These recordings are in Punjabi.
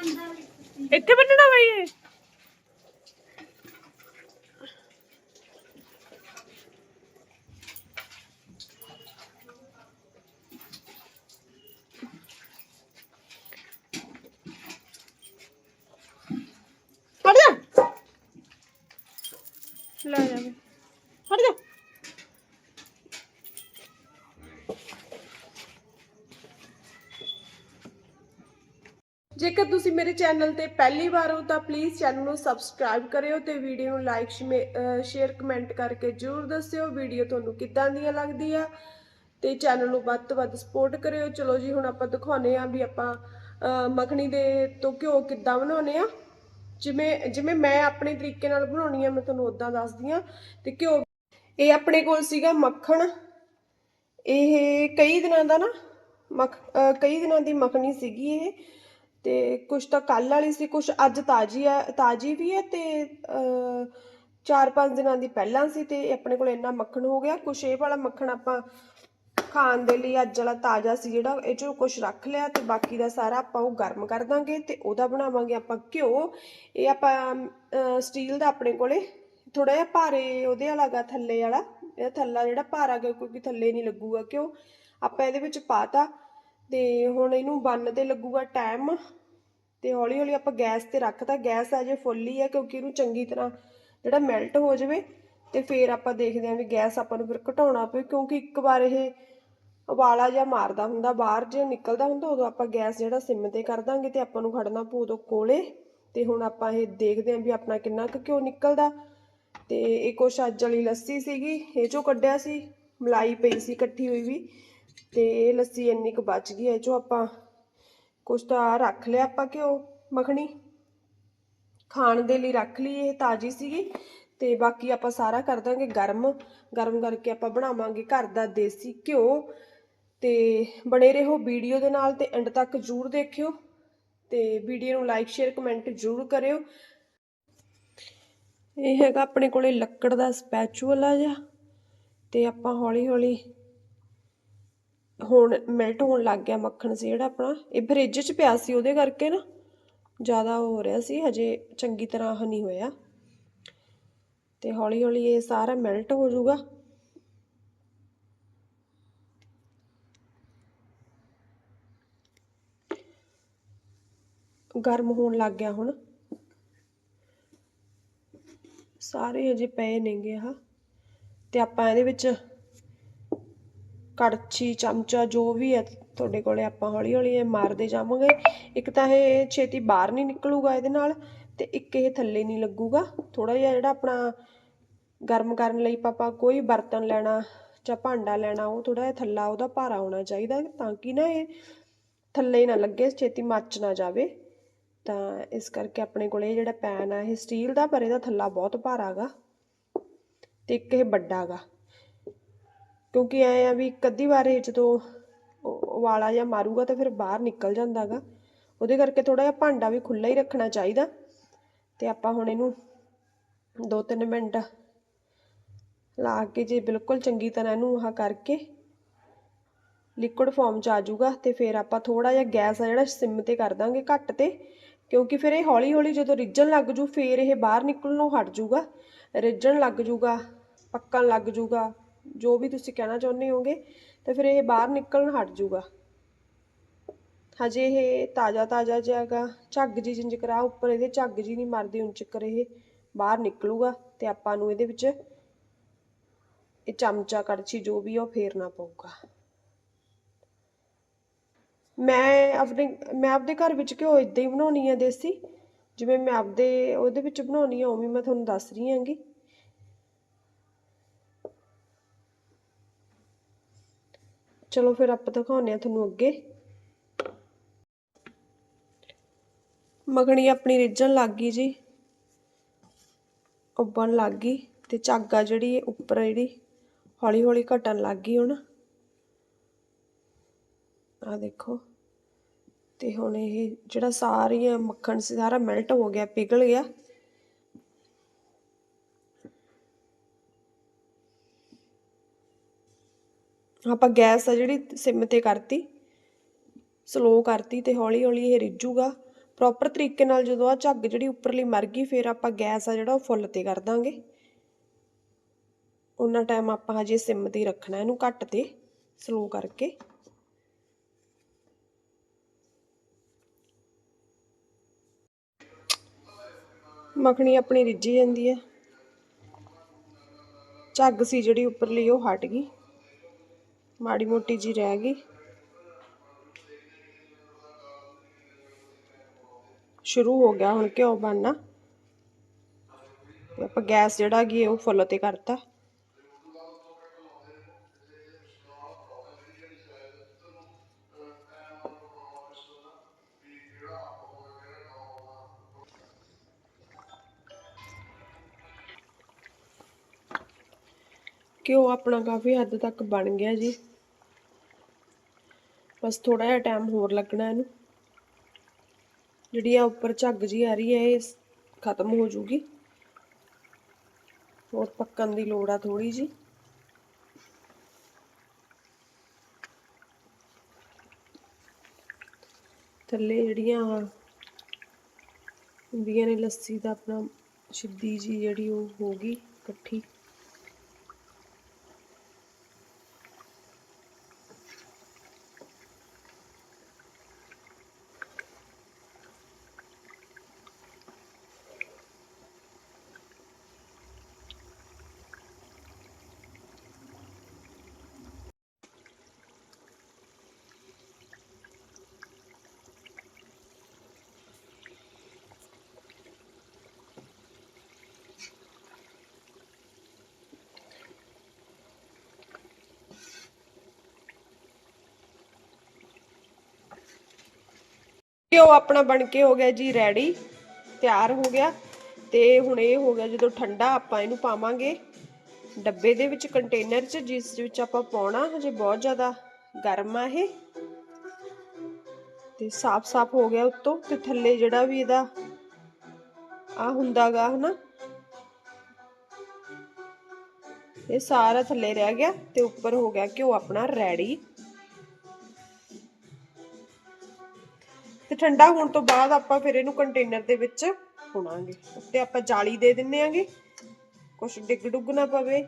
ਇੱਥੇ ਬੰਨਣਾ ਬਈ ਇਹ। ਲੈ ਜਾ ਬਈ ਹਟ ਜਾ ਜੇਕਰ ਤੁਸੀਂ ਮੇਰੇ ਚੈਨਲ ਤੇ ਪਹਿਲੀ ਵਾਰ ਹੋ ਤਾਂ ਪਲੀਜ਼ ਚੈਨਲ ਨੂੰ ਸਬਸਕ੍ਰਾਈਬ ਕਰਿਓ ਤੇ ਵੀਡੀਓ ਨੂੰ ਲਾਈਕ ਸ਼ੇਅਰ ਕਮੈਂਟ ਕਰਕੇ ਜਰੂਰ ਦੱਸਿਓ। ਵੀਡੀਓ ਤੁਹਾਨੂੰ ਕਿੱਦਾਂ ਦੀਆਂ ਲੱਗਦੀ ਆ ਤੇ ਚੈਨਲ ਨੂੰ ਵੱਧ ਤੋਂ ਵੱਧ ਸਪੋਰਟ ਕਰਿਓ। ਚਲੋ ਜੀ, ਹੁਣ ਆਪਾਂ ਦਿਖਾਉਨੇ ਆ ਵੀ ਆਪਾਂ ਮੱਖਣੀ ਦੇ ਤੋਂ ਘਿਓ ਕਿੱਦਾਂ ਬਣਾਉਨੇ ਆ ਜਿਵੇਂ ਜਿਵੇਂ ਮੈਂ ਆਪਣੇ ਤਰੀਕੇ ਨਾਲ ਬਣਾਉਣੀ ਆ, ਮੈਂ ਤੁਹਾਨੂੰ ਉਦਾਂ ਦੱਸਦੀ ਆ ਤੇ ਘਿਓ, ਇਹ ਆਪਣੇ ਕੋਲ ਸੀਗਾ ਮੱਖਣ। ਇਹ ਕਈ ਦਿਨਾਂ ਦਾ ਨਾ, ਮੱਖ ਕਈ ਦਿਨਾਂ ਦੀ ਮੱਖਣੀ ਸੀਗੀ ਇਹ। ਅਤੇ ਕੁਛ ਤਾਂ ਕੱਲ੍ਹ ਵਾਲੀ ਸੀ, ਕੁਛ ਅੱਜ ਤਾਜੀ ਹੈ ਤਾਜੀ ਵੀ ਹੈ ਅਤੇ ਚਾਰ ਪੰਜ ਦਿਨਾਂ ਦੀ ਪਹਿਲਾਂ ਸੀ ਅਤੇ ਆਪਣੇ ਕੋਲ ਇੰਨਾ ਮੱਖਣ ਹੋ ਗਿਆ। ਕੁਛ ਇਹ ਵਾਲਾ ਮੱਖਣ ਆਪਾਂ ਖਾਣ ਦੇ ਲਈ ਅੱਜ ਵਾਲਾ ਤਾਜ਼ਾ ਸੀ ਜਿਹੜਾ, ਇਹ ਚੋਂ ਕੁਝ ਰੱਖ ਲਿਆ ਤੇ ਬਾਕੀ ਦਾ ਸਾਰਾ ਆਪਾਂ ਉਹ ਗਰਮ ਕਰ ਦਾਂਗੇ ਤੇ ਉਹਦਾ ਬਣਾਵਾਂਗੇ ਆਪਾਂ ਘਿਓ। ਇਹ ਆਪਾਂ ਸਟੀਲ ਦਾ ਆਪਣੇ ਕੋਲੇ ਥੋੜਾ ਜਿਹਾ ਭਾਰੇ ਉਹਦੇ ਵਾਲਾ ਗਾ, ਥੱਲੇ ਵਾਲਾ, ਇਹ ਥੱਲਾ ਜਿਹੜਾ ਭਾਰਾ ਗਾ, ਕਿਉਂਕਿ ਥੱਲੇ ਨਹੀਂ ਲੱਗੂਗਾ ਘਿਓ। ਆਪਾਂ ਇਹਦੇ ਵਿੱਚ ਪਾਤਾ ਤੇ ਹੁਣ ਇਹਨੂੰ ਬੰਨ ਤੇ ਲੱਗੂਗਾ ਟਾਈਮ ਤੇ ਹੌਲੀ ਹੌਲੀ ਆਪਾਂ ਗੈਸ ਤੇ ਰੱਖਤਾ। ਗੈਸ ਅਜੇ ਫੁੱਲ ਹੀ ਹੈ ਕਿਉਂਕਿ ਇਹਨੂੰ ਚੰਗੀ ਤਰ੍ਹਾਂ ਜਿਹੜਾ ਮੈਲਟ ਹੋ ਜਾਵੇ ਤੇ ਫਿਰ ਆਪਾਂ ਦੇਖਦੇ ਹਾਂ ਵੀ ਗੈਸ ਆਪਾਂ ਨੂੰ ਫਿਰ ਘਟਾਉਣਾ ਪਵੇ ਕਿਉਂਕਿ ਇੱਕ ਵਾਰ ਇਹ ਉਬਾਲਾ ਜਾਂ ਮਾਰਦਾ ਹੁੰਦਾ, ਬਾਹਰ ਜੇ ਨਿਕਲਦਾ ਹੁੰਦਾ, ਉਦੋਂ ਆਪਾਂ ਗੈਸ ਜਿਹੜਾ ਸਿਮ ਤੇ ਕਰ ਦਾਂਗੇ ਤੇ ਆਪਾਂ ਨੂੰ ਖੜਨਾ ਪਊ ਉਦੋਂ ਕੋਲੇ। ਤੇ ਹੁਣ ਆਪਾਂ ਇਹ ਦੇਖਦੇ ਹਾਂ ਵੀ ਆਪਣਾ ਕਿੰਨਾ ਕੁ ਘਿਓ ਨਿਕਲਦਾ। ਤੇ ਇਹ ਕੁਛ ਅੱਜ ਵਾਲੀ ਲੱਸੀ ਸੀਗੀ, ਇਹ ਚੋਂ ਕੱਢਿਆ ਸੀ, ਮਲਾਈ ਪਈ ਸੀ ਇਕੱਠੀ ਹੋਈ ਵੀ। ਤੇ ਇਹ ਲੱਸੀ ਇੰਨੀ ਕੁ ਬਚ ਗਈ ਇਹ ਚੋਂ ਆਪਾਂ ਕੁਛ ਤਾਂ ਰੱਖ ਲਿਆ ਆਪਾਂ ਘਿਓ, ਮੱਖਣੀ। ਖਾਣ ਦੇ ਲਈ ਰੱਖ ਲਈ ਇਹ ਤਾਜੀ ਸੀਗੀ ਤੇ ਬਾਕੀ ਆਪਾਂ ਸਾਰਾ ਕਰ ਦਾਂਗੇ ਗਰਮ। ਗਰਮ ਕਰਕੇ ਆਪਾਂ ਬਣਾਵਾਂਗੇ ਘਰ ਦਾ ਦੇਸੀ ਘਿਓ। ਤੇ ਬਣੇ ਰਹੋ ਵੀਡੀਓ ਦੇ ਨਾਲ ਤੇ ਐਂਡ ਤੱਕ ਜਰੂਰ ਦੇਖਿਓ। ਤੇ ਵੀਡੀਓ ਨੂੰ ਲਾਈਕ ਸ਼ੇਅਰ ਕਮੈਂਟ ਜਰੂਰ ਕਰਿਓ। ਇਹ ਹੈਗਾ ਆਪਣੇ ਕੋਲੇ ਲੱਕੜ ਦਾ ਸਪੈਚੂਲਾ ਜਿਹਾ ਤੇ ਆਪਾਂ ਹੌਲੀ ਹੌਲੀ ਹੁਣ ਮੈਲਟ ਹੋਣ ਲੱਗ ਗਿਆ ਮੱਖਣ ਸੀ ਜਿਹੜਾ ਆਪਣਾ। ਇਹ ਫ੍ਰਿਜ 'ਚ ਪਿਆ ਸੀ ਉਹਦੇ ਕਰਕੇ ਨਾ ਜ਼ਿਆਦਾ ਹੋ ਰਿਹਾ ਸੀ, ਹਜੇ ਚੰਗੀ ਤਰ੍ਹਾਂ ਉਹ ਨਹੀਂ ਹੋਇਆ। ਤੇ ਹੌਲੀ ਹੌਲੀ ਇਹ ਸਾਰਾ ਮੈਲਟ ਹੋ ਜਾਊਗਾ। ਗਰਮ ਹੋਣ ਲੱਗ ਗਿਆ ਹੁਣ। ਸਾਰੇ ਹਜੇ ਪਏ ਨੇਗੇ ਆਹ। ਤੇ ਆਪਾਂ ਇਹਦੇ ਵਿੱਚ ਕੜਛੀ, ਚਮਚਾ, ਜੋ ਵੀ ਹੈ, ਤੁਹਾਡੇ ਕੋਲੇ ਆਪਾਂ ਹੌਲੀ ਹੌਲੀ ਇਹ ਮਾਰਦੇ ਜਾਵਾਂਗੇ। ਇੱਕ ਤਾਂ ਇਹ ਛੇਤੀ ਬਾਹਰ ਨਹੀਂ ਨਿਕਲੂਗਾ ਇਹਦੇ ਨਾਲ ਤੇ ਇੱਕ ਇਹ ਥੱਲੇ ਨਹੀਂ ਲੱਗੂਗਾ। ਥੋੜਾ ਜਿਹਾ ਜਿਹੜਾ ਆਪਣਾ ਗਰਮ ਕਰਨ ਲਈ ਪਾਪਾ ਕੋਈ ਬਰਤਨ ਲੈਣਾ ਜਾਂ ਭਾਂਡਾ ਲੈਣਾ, ਉਹ ਥੋੜਾ ਜਿਹਾ ਥੱਲਾ ਉਹਦਾ ਭਾਰਾ ਹੋਣਾ ਚਾਹੀਦਾ ਤਾਂ ਕਿ ਨਾ ਇਹ ਥੱਲੇ ਨਾ ਲੱਗੇ, ਛੇਤੀ ਮੱਚ ਨਾ ਜਾਵੇ। ਤਾਂ ਇਸ ਕਰਕੇ ਆਪਣੇ ਕੋਲੇ ਇਹ ਜਿਹੜਾ ਪੈਨ ਆ, ਇਹ ਸਟੀਲ ਦਾ, ਪਰ ਇਹਦਾ ਥੱਲਾ ਬਹੁਤ ਭਾਰਾ ਗਾ ਤੇ ਇੱਕ ਇਹ ਵੱਡਾ ਗਾ। ਕਿਉਂਕਿ ਐਂ ਆ ਵੀ ਇੱਕ ਅੱਧੀ ਵਾਰ ਇਹ ਜਦੋਂ ਉ- ਉਬਾਲਾ ਜਾਂ ਮਾਰੂਗਾ ਤਾਂ ਫਿਰ ਬਾਹਰ ਨਿਕਲ ਜਾਂਦਾ ਗਾ ਉਹਦੇ ਕਰਕੇ ਥੋੜਾ ਜਿਹਾ ਭਾਂਡਾ ਵੀ ਖੁੱਲਾ ਹੀ ਰੱਖਣਾ ਚਾਹੀਦਾ। ਤੇ ਆਪਾਂ ਹੁਣ ਇਹਨੂੰ 2-3 ਮਿੰਟ ਲਾ ਕੇ ਜੇ ਬਿਲਕੁਲ ਚੰਗੀ ਤਰ੍ਹਾਂ ਇਹਨੂੰ ਆਹ ਕਰਕੇ ਲਿਕੁਇਡ ਫਾਰਮ ਚ ਆ ਜਾਊਗਾ ਤੇ ਫਿਰ ਆਪਾਂ ਥੋੜਾ ਜਿਹਾ ਗੈਸ ਆ ਜਿਹੜਾ ਸਿਮ ਤੇ ਕਰ ਦਾਂਗੇ ਘੱਟ ਤੇ। ਕਿਉਂਕਿ ਫਿਰ ਇਹ ਹੌਲੀ ਹੌਲੀ ਜਦੋਂ ਰਿੱਝਣ ਲੱਗ ਜੂ, ਫਿਰ ਇਹ ਬਾਹਰ ਨਿਕਲਣੋਂ ਹਟ ਜੂਗਾ। ਰਿੱਝਣ ਲੱਗ ਜੂਗਾ, ਪੱਕਣ ਲੱਗ ਜੂਗਾ। ਜੋ ਵੀ ਤੁਸੀਂ ਕਹਿਣਾ ਚਾਹੁੰਦੇ ਹੋਗੇ, ਤਾਂ ਫਿਰ ਇਹ ਬਾਹਰ ਨਿਕਲਣ ਹਟ ਜੂਗਾ। ਹਜੇ ਇਹ ਤਾਜ਼ਾ ਤਾਜ਼ਾ ਜਿਹਾ ਹੈਗਾ, ਝੱਗ ਜੀ ਜਿੰਜਕਰਾ ਉੱਪਰ ਇਹਦੇ ਝੱਗ ਜੀ ਨਹੀਂ ਮਰਦੀ ਉਨ ਚੱਕਰ ਇਹ, ਬਾਹਰ ਨਿਕਲੂਗਾ ਤੇ ਆਪਾਂ ਨੂੰ ਇਹਦੇ ਵਿੱਚ ਇਹ ਚਮਚਾ, ਕੜਛੀ ਜੋ ਵੀ ਆ ਉਹ ਫੇਰਨਾ ਪਊਗਾ। ਮੈਂ ਆਪਣੇ, ਮੈਂ ਆਪਦੇ ਘਰ ਵਿੱਚ ਘਿਓ ਇਦਾਂ ਹੀ ਬਣਾਉਣੀ ਆ ਦੇਸੀ, ਜਿਵੇਂ ਮੈਂ ਆਪਦੇ ਉਹਦੇ ਵਿੱਚ ਬਣਾਉਣੀ ਆ ਉਵੇਂ ਮੈਂ ਤੁਹਾਨੂੰ ਦੱਸ ਰਹੀ ਹਾਂਗੀ। ਚਲੋ ਫਿਰ ਆਪਾਂ ਦਿਖਾਉਂਦੇ ਆ ਤੁਹਾਨੂੰ ਅੱਗੇ। ਮੱਖਣੀ ਆਪਣੀ ਰਿੱਝਣ ਲੱਗ ਗਈ ਜੀ। ਉੱਬਣ ਲੱਗ ਗਈ ਤੇ ਝਾਗਾ ਜਿਹੜੀ ਹੈ ਉੱਪਰ ਜਿਹੜੀ ਹੌਲੀ ਹੌਲੀ ਘਟਣ ਲੱਗ ਗਈ ਹੁਣ। ਆ ਦੇਖੋ। ਤੇ ਹੁਣ ਇਹ ਜਿਹੜਾ ਸਾਰੀਆਂ ਮੱਖਣ ਸੀ, ਸਾਰਾ ਮੈਲਟ ਹੋ ਗਿਆ, ਪਿਘਲ ਗਿਆ। ਆਪਾਂ ਗੈਸ ਆ ਜਿਹੜੀ ਸਿਮ ਤੇ ਕਰਤੀ ਸਲੋ ਕਰਤੀ ਤੇ ਹੌਲੀ ਹੌਲੀ ਇਹ ਰਿੱਝੂਗਾ। ਪ੍ਰੋਪਰ ਤਰੀਕੇ ਨਾਲ ਜਦੋਂ ਆ ਝੱਗ ਜਿਹੜੀ ਉੱਪਰਲੀ ਮਰ ਗਈ, ਫਿਰ ਆਪਾਂ ਗੈਸ ਆ ਜਿਹੜਾ ਉਹ ਫੁੱਲ ਤੇ ਕਰ ਦਾਂਗੇ। ਉਹਨਾਂ ਟਾਈਮ ਆਪਾਂ ਹਜੇ ਸਿਮ ਤੇ ਰੱਖਣਾ, ਇਹਨੂੰ ਘੱਟ ਤੇ ਸਲੋ ਕਰਕੇ। ਮੱਖਣੀ ਆਪਣੀ ਰਿੱਝੀ ਜਾਂਦੀ ਹੈ। ਝੱਗ ਸੀ ਜਿਹੜੀ ਉੱਪਰਲੀ, ਉਹ ਹਟ ਗਈ। ਮਾੜੀ ਮੋਟੀ ਜੀ ਰਹਿ ਗਈ। ਸ਼ੁਰੂ ਹੋ ਗਿਆ ਹੁਣ ਘਿਓ ਬਣਨਾ। ਆਪਾਂ ਗੈਸ ਜਿਹੜਾ ਕਿ ਉਹ ਫੁੱਲ ਤੇ ਕਰਤਾ। ਘਿਓ ਆਪਣਾ ਕਾਫੀ ਹੱਦ ਤੱਕ ਬਣ ਗਿਆ ਜੀ। ਬਸ ਥੋੜਾ ਜਿਹਾ ਟਾਈਮ ਹੋਰ ਲੱਗਣਾ ਇਹਨੂੰ। ਜਿਹੜੀ ਆ ਉੱਪਰ ਝੱਗ ਜੀ ਆ ਰਹੀ ਹੈ, ਇਹ ਖਤਮ ਹੋ ਜੂਗੀ। ਹੋਰ ਪੱਕਣ ਦੀ ਲੋੜ ਆ ਥੋੜੀ ਜੀ ਥੱਲੇ ਜਿਹੜੀਆਂ ਹੁੰਦੀਆਂ ਨੇ ਲੱਸੀ ਦਾ ਆਪਣਾ ਸਿੱਧੀ ਜੀ ਜਿਹੜੀ ਉਹ ਹੋ ਗਈ ਇਕੱਠੀ। ਘਿਓ ਆਪਣਾ ਬਣ ਕੇ ਹੋ ਗਿਆ ਜੀ ਰੈਡੀ ਤਿਆਰ ਹੋ ਗਿਆ। ਤੇ ਹੁਣ ਇਹ ਹੋ ਗਿਆ ਜਦੋਂ ਠੰਡਾ ਆਪਾਂ ਇਹਨੂੰ ਪਾਵਾਂਗੇ। ਡੱਬੇ ਦੇ ਵਿੱਚ ਕੰਟੇਨਰ 'ਚ, ਜਿਸ ਵਿੱਚ ਆਪਾਂ ਪਾਉਣਾ, ਹਜੇ ਬਹੁਤ ਜ਼ਿਆਦਾ ਗਰਮ ਆ ਇਹ। ਤੇ ਸਾਫ਼-ਸਾਫ਼ ਹੋ ਗਿਆ ਉੱਤੋਂ ਤੇ ਥੱਲੇ ਜਿਹੜਾ ਵੀ ਇਹਦਾ ਆ ਹੁੰਦਾਗਾ, ਹਨਾ? ਇਹ ਸਾਰਾ ਥੱਲੇ ਰਹਿ ਗਿਆ ਤੇ ਉੱਪਰ ਹੋ ਗਿਆ ਘਿਓ ਆਪਣਾ ਰੈਡੀ ਠੰਡਾ ਹੋਣ ਤੋਂ ਬਾਅਦ ਆਪਾਂ ਫਿਰ ਇਹਨੂੰ ਕੰਟੇਨਰ ਦੇ ਵਿੱਚ ਪੁਣਾਂਗੇ। ਉੱਤੇ ਆਪਾਂ ਜਾਲੀ ਦੇ ਦਿੰਨੇ ਆਂਗੇ। ਕੁਛ ਡਿੱਗ ਡੁੱਗ ਨਾ ਪਵੇ।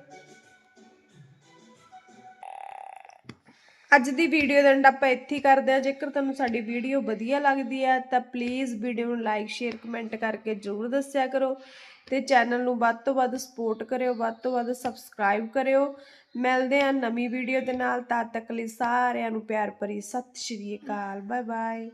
ਅੱਜ ਦੀ ਵੀਡੀਓ ਦਾ ਐਂਡ ਆਪਾਂ ਇੱਥੇ ਕਰਦੇ ਆ ਜੇਕਰ ਤੁਹਾਨੂੰ ਸਾਡੀ ਵੀਡੀਓ ਵਧੀਆ ਲੱਗਦੀ ਹੈ, ਤਾਂ ਪਲੀਜ਼ ਵੀਡੀਓ ਨੂੰ ਲਾਈਕ ਸ਼ੇਅਰ ਕਮੈਂਟ ਕਰਕੇ ਜਰੂਰ ਦੱਸਿਆ ਕਰੋ। ਤੇ ਚੈਨਲ ਨੂੰ ਵੱਧ ਤੋਂ ਵੱਧ ਸਪੋਰਟ ਕਰਿਓ, ਵੱਧ ਤੋਂ ਵੱਧ ਸਬਸਕ੍ਰਾਈਬ ਕਰਿਓ। ਮਿਲਦੇ ਆ ਨਵੀਂ ਵੀਡੀਓ ਦੇ ਨਾਲ। ਤਦ ਤੱਕ ਲਈ ਸਾਰਿਆਂ ਨੂੰ ਪਿਆਰ ਭਰੀ ਸਤਿ ਸ਼੍ਰੀ ਅਕਾਲ। Bye bye